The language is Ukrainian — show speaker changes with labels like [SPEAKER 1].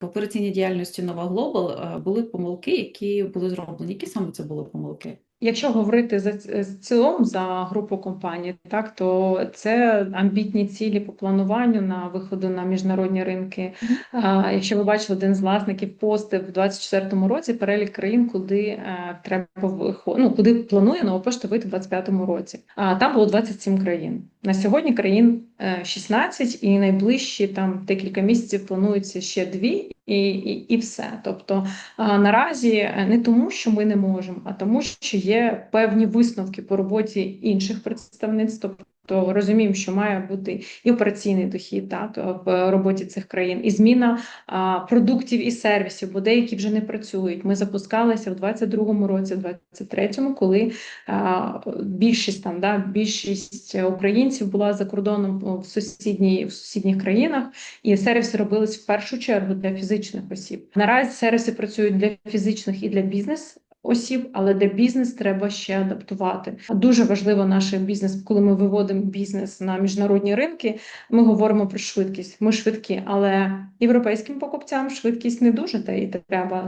[SPEAKER 1] В операційній діяльності Нова Глобал е, були помилки, які були зроблені. Які саме це були помилки?
[SPEAKER 2] Якщо говорити за ц- з цілому за групу компаній, так то це амбітні цілі по плануванню на виходу на міжнародні ринки. А, якщо ви бачили, один з власників постив в 24-му році перелік країн, куди е, треба вихо- ну, куди планує нова пошта вийти в 25-му році. А там було 27 країн. На сьогодні країн е, 16, і найближчі там декілька місяців планується ще дві, і, і, і все. Тобто наразі не тому, що ми не можемо, а тому, що є певні висновки по роботі інших представництв. Тобто розуміємо, що має бути і операційний дохід так в роботі цих країн, і зміна а, продуктів і сервісів, бо деякі вже не працюють. Ми запускалися в 22-му році, в 23-му, коли а, більшість там да більшість українців була за кордоном в сусідній в сусідніх країнах, і сервіси робились в першу чергу для фізичних осіб. Наразі сервіси працюють для фізичних і для бізнес. Осіб, але для бізнес треба ще адаптувати. Дуже важливо наш бізнес, коли ми виводимо бізнес на міжнародні ринки. Ми говоримо про швидкість. Ми швидкі, але європейським покупцям швидкість не дуже та і треба